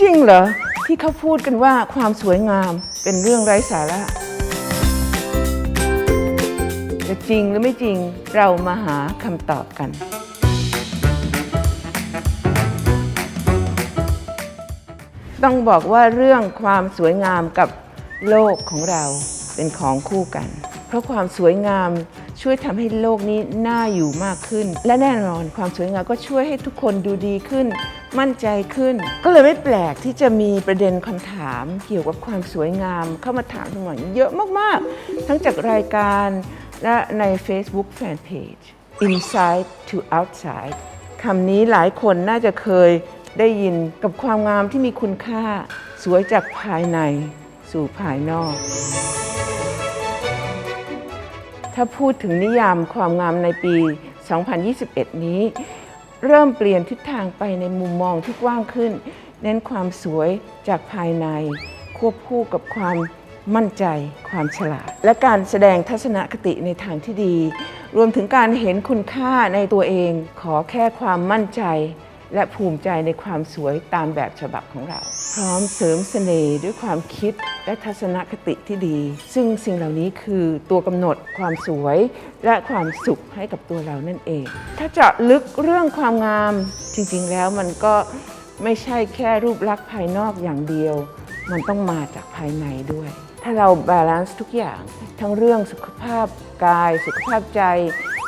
จริงเหรอ ที่เขาพูดกันว่าความสวยงามเป็นเรื่องไร้สาระจะจริงหรือไม่จริงเรามาหาคำตอบกันต้องบอกว่าเรื่องความสวยงามกับโลกของเราเป็นของคู่กัน เพราะความสวยงามช่วยทำให้โลกนี้น่าอยู่มากขึ้น และแน่นอนความสวยงามก็ช่วยให้ทุกคนดูดีขึ้น มั่นใจขึ้น ก็เลยไม่แปลกที่จะมีประเด็นคำถามเกี่ยวกับความสวยงาม เข้ามาถามคุณหมอเยอะมาก ๆ ทั้งจากรายการและใน Facebook Fanpage Inside to Outside คำนี้หลายคนน่าจะเคยได้ยินกับความงามที่มีคุณค่า สวยจากภายในสู่ภายนอก ถ้าพูดถึงนิยามความงามในปี 2021 นี้ เริ่มเปลี่ยนทิศทางไปในมุมมองที่กว้างขึ้น เน้นความสวยจากภายใน ควบคู่กับความมั่นใจ ความฉลาด และการแสดงทัศนคติในทางที่ดี รวมถึงการเห็นคุณค่าในตัวเอง ขอแค่ความมั่นใจ และภูมิใจในความสวยตามแบบฉบับของเรา พร้อมเสริมเสน่ห์ด้วยความคิดและทัศนคติที่ดี ซึ่งสิ่งเหล่านี้คือตัวกำหนดความสวยและความสุขให้กับตัวเรานั่นเอง ถ้าเจาะลึกเรื่องความงามจริงๆแล้วมันก็ไม่ใช่แค่รูปลักษณ์ภายนอกอย่างเดียว มันต้องมาจากภายในด้วย ถ้าเราบาลานซ์ทุกอย่าง ทั้งเรื่องสุขภาพกาย สุขภาพใจ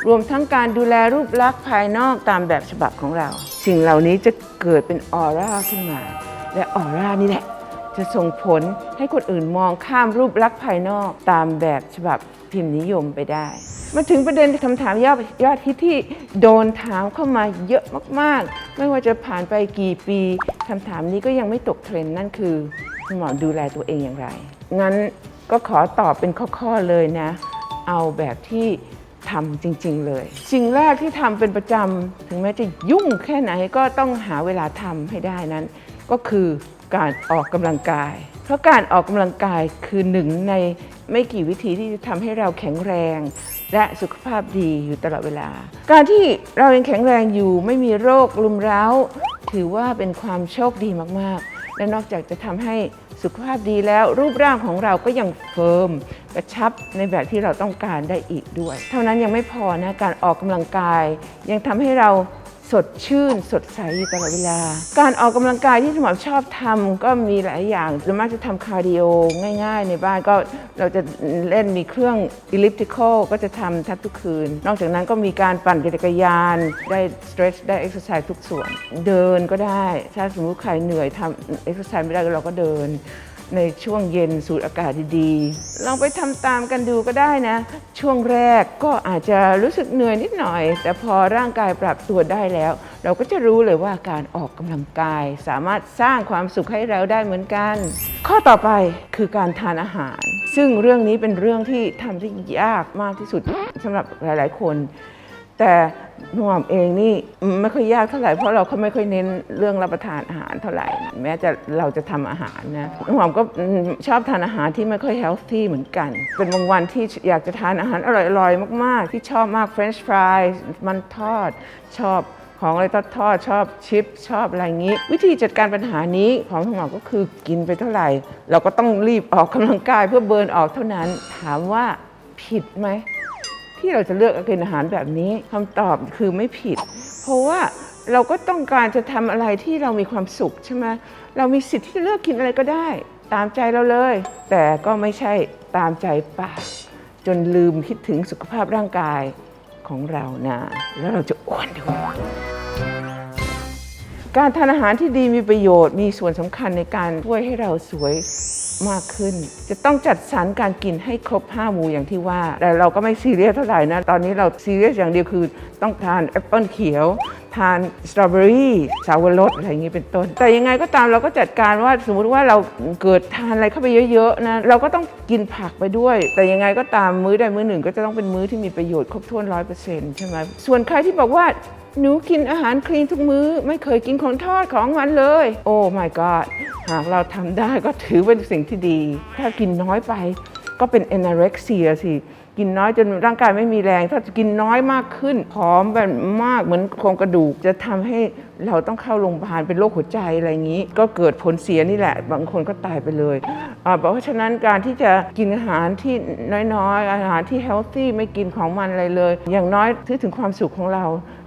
รวมทั้งการดูแลรูปลักษณ์ภายนอกตามแบบฉบับของเรา สิ่งเหล่านี้จะเกิดเป็นออร่าขึ้นมา และออร่านี่แหละ จะส่งผลให้คนอื่นมองข้ามรูปลักษณ์ภายนอกตามแบบฉบับพิมพ์นิยมไปได้ มาถึงประเด็นคำถามยอดยอดฮิตที่โดนถามเข้ามาเยอะมากๆ ไม่ว่าจะผ่านไปกี่ปีคำถามนี้ก็ยังไม่ตกเทรนด์นั่นคือคุณหมอดูแลตัวเองอย่างไร งั้นก็ขอตอบเป็นข้อๆเลยนะ เอาแบบที่ ทำจริง ๆ เลย สิ่งแรกที่ทำเป็นประจำถึงแม้จะยุ่งแค่ไหนก็ต้องหาเวลาทำให้ได้นั้น ก็คือการออกกำลังกาย เพราะการออกกำลังกายคือหนึ่งในไม่กี่วิธีที่จะทำให้เราแข็งแรง และสุขภาพดีอยู่ตลอดเวลา การที่เรายังแข็งแรงอยู่ไม่มีโรคลุมเร้า ถือว่าเป็นความโชคดีมากๆ และนอกจากจะทำให้ สุขภาพดีแล้วรูปร่างของเราก็ยังเฟิร์มกระชับในแบบที่เราต้องการได้อีกด้วย เท่านั้นยังไม่พอนะการออกกำลังกาย ยังทำให้เรา สดชื่น สดใสอยู่ตลอดเวลา การออกกำลังกายที่สมอชอบทำก็มีหลายอย่างส่วนมากจะทำคาร์ดิโอง่าย ๆ ในบ้านก็เราจะเล่นมีเครื่อง elliptical ก็จะทำแทบทุกคืน นอกจากนั้นก็มีการปั่นจักรยาน ได้ stretch ได้ exercise ทุกส่วน เดินก็ได้ ถ้าสมมุติใครเหนื่อยทำ exercise ไม่ได้เราก็เดิน ในช่วงเย็นสูดอากาศดีๆ ลองไปทำตามกันดูก็ได้นะ ช่วงแรกก็อาจจะรู้สึกเหนื่อยนิดหน่อย แต่พอร่างกายปรับตัวได้แล้ว เราก็จะรู้เลยว่าการออกกำลังกาย สามารถสร้างความสุขให้เราได้เหมือนกัน ข้อต่อไปคือการทานอาหาร ซึ่งเรื่องนี้เป็นเรื่องที่ทำได้ยากมากที่สุดสำหรับหลาย ๆ คน แต่หน่วมเองนี่ไม่ค่อยยากเท่าไหร่เพราะเราก็ไม่ค่อยเน้นเรื่องรับประทานอาหารเท่าไหร่ แม้จะเราจะทำอาหารนะหน่วมก็ชอบทานอาหารที่ไม่ค่อยเฮลตี้เหมือนกัน เป็นบางวันที่อยากจะทานอาหารอร่อยๆ มากๆ ที่ชอบมากเฟรนช์ฟรายมันทอดชอบของอะไรทอดๆชอบชิปชอบอะไรงี้ วิธีจัดการปัญหานี้ของหน่วมก็คือกินไปเท่าไหร่ เราก็ต้องรีบออกกำลังกายเพื่อเบิร์นออกเท่านั้น ถามว่าผิดไหม ที่เราจะเลือกกินอาหารแบบนี้คำตอบคือไม่ผิด เพราะว่าเราก็ต้องการจะทำอะไรที่เรามีความสุขใช่ไหมเรามีสิทธิ์ที่จะเลือกกินอะไรก็ได้ ตามใจเราเลย แต่ก็ไม่ใช่ตามใจปากจนลืมคิดถึงสุขภาพร่างกายของเรานะแล้วเราจะอ้วนด้วยการทานอาหารที่ดีมีประโยชน์มีส่วนสำคัญในการช่วยให้เราสวย มากขึ้น จะต้องจัดสรรการกินให้ครบ 5 หมู่อย่างที่ว่า แต่เราก็ไม่ซีเรียสเท่าไหร่นะ ตอนนี้เราซีเรียสอย่างเดียวคือ ต้องทานแอปเปิลเขียว ทานสตรอเบอรี่สาวรสอะไรอย่างนี้เป็นต้น แต่ยังไงก็ตามเราก็จัดการว่าสมมุติว่าเราเกิดทานอะไรเข้าไปเยอะๆนะเราก็ต้องกินผักไปด้วย แต่ยังไงก็ตามมื้อใดมื้อหนึ่ง ก็จะต้องเป็นมื้อที่มีประโยชน์ครบถ้วนร้อยเปอร์เซ็นต์ใช่ไหมส่วนใครที่บอกว่าหนูกินอาหารคลีนทุกมื้อ ไม่เคยกินของทอดของมันเลย โอ้ my god หากเราทำได้ก็ถือเป็นสิ่งที่ดี ถ้ากินน้อยไปก็เป็น anorexia สิ กินน้อยจนร่างกายไม่มีแรง ถ้ากินน้อยมากขึ้นผอมแบบมากเหมือนโครงกระดูก จะทำให้เราต้องเข้าโรงพยาบาลเป็นโรคหัวใจอะไรอย่างนี้ ก็เกิดผลเสียนี่แหละ บางคนก็ตายไปเลยเพราะฉะนั้นการที่จะกินอาหารที่น้อยๆ อาหารที่ healthy ไม่กินของมันอะไรเลย อย่างน้อยถือถึงความสุขของเรา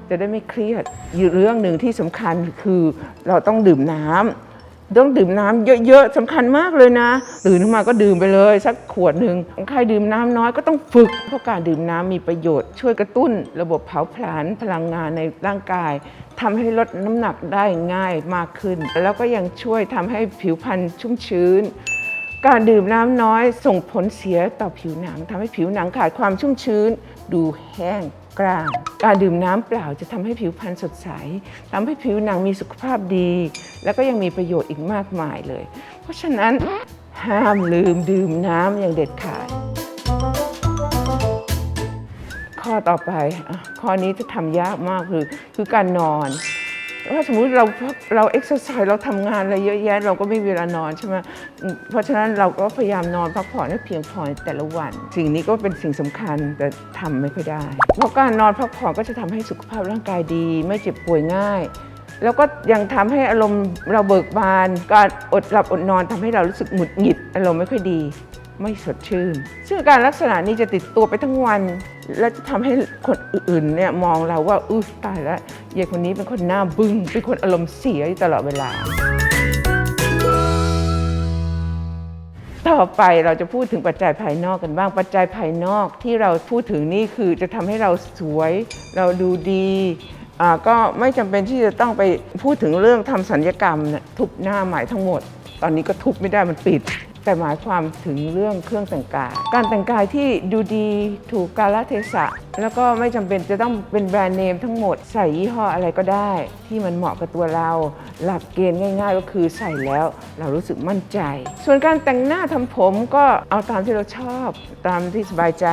จะได้ไม่เครียดอีกเรื่องหนึ่งที่สำคัญคือเราต้องดื่มน้ำ ต้องดื่มน้ำเยอะๆสำคัญมากเลยนะตื่นขึ้นมาก็ดื่มไปเลย สักขวดหนึ่งใครดื่มน้ำน้อยก็ต้องฝึก เพราะการดื่มน้ำมีประโยชน์ ช่วยกระตุ้น ระบบเผาผลาญพลังงานในร่างกายทำให้ลดน้ำหนักได้ง่ายมากขึ้น แล้วก็ยังช่วยทำให้ผิวพรรณชุ่มชื้น การดื่มน้ำน้อยส่งผลเสียต่อผิวหนังทำให้ผิวหนังขาดความชุ่มชื้น ดูแห้ง กลาง การดื่มน้ำเปล่าจะทำให้ผิวพรรณสดใสทำให้ผิวหนังมีสุขภาพดี แล้วก็ยังมีประโยชน์อีกมากมายเลย เพราะฉะนั้นห้ามลืมดื่มน้ำอย่างเด็ดขาด ข้อต่อไป ข้อนี้จะทำยากมากคือคือการนอน ถ้าสมมุติเราเราเอ็กซ์ไซส์เราทำงานอะไรเยอะแยะ เราก็ไม่มีเวลานอนใช่ไหมอืมเพราะฉะนั้นเราก็พยายามนอนพักผ่อนให้เพียงพอในแต่ละวัน สิ่งนี้ก็เป็นสิ่งสำคัญแต่ทำไม่ค่อยได้ เพราะการนอนพักผ่อนก็จะทำให้สุขภาพร่างกายดี ไม่เจ็บป่วยง่าย แล้วก็ยังทำให้อารมณ์เราเบิกบาน การอดหลับอดนอนทำให้เรารู้สึกหงุดหงิด อารมณ์ไม่ค่อยดี ไม่สดชื่น ซึ่งอาการลักษณะนี้จะติดตัวไปทั้งวัน และจะทำให้คนอื่นเนี่ยมองเราว่าอุ้ยตายแล้วเยายคนนี้เป็นคนหน้าบึง้งเป็นคนอารมณ์เสียตลอดเวลา ต่อไปเราจะพูดถึงปัจจัยภายนอกกันบ้าง ปัจจัยภายนอกที่เราพูดถึงนี่คือจะทำให้เราสวย เราดูดีอ่าก็ไม่จำเป็นที่จะต้องไปพูดถึงเรื่องทำสัญญกรรมเนี่ยทุบหน้าใหม่ทั้งหมด ตอนนี้ก็ทุบไม่ได้มันปิด แต่หมายความถึงเรื่องเครื่องแต่งกาย การแต่งกายที่ดูดีถูกกาลเทศะ แล้วก็ไม่จำเป็นจะต้องเป็นแบรนด์เนมทั้งหมดใส่ยี่ห้ออะไรก็ได้ ที่มันเหมาะกับตัวเรา หลักเกณฑ์ง่าย ๆ ก็คือใส่แล้วเรารู้สึกมั่นใจ ส่วนการแต่งหน้าทำผมก็เอาตามที่เราชอบตามที่สบายใจ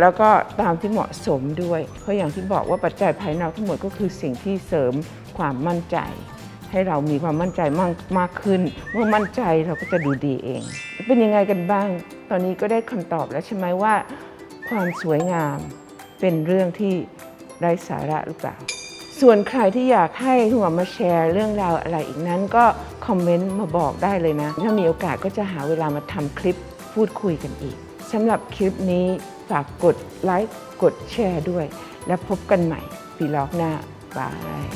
แล้วก็ตามที่เหมาะสมด้วย เพราะอย่างที่บอกว่าปัจจัยภายนอกทั้งหมดก็คือสิ่งที่เสริมความมั่นใจ ให้เรามีความมั่นใจมากมากขึ้น เมื่อมั่นใจเราก็จะดูดีเอง เป็นยังไงกันบ้าง ตอนนี้ก็ได้คำตอบแล้วใช่ไหมว่า ความสวยงามเป็นเรื่องที่ไร้สาระหรือเปล่า ส่วนใครที่อยากให้หัวมาแชร์เรื่องราวอะไรอีกนั้น ก็คอมเมนต์มาบอกได้เลยนะ ถ้ามีโอกาสก็จะหาเวลามาทำคลิปพูดคุยกันอีกสำหรับคลิปนี้ฝากกดไลค์กดแชร์ด้วย และพบกันใหม่ปีล็อกหน้าบาย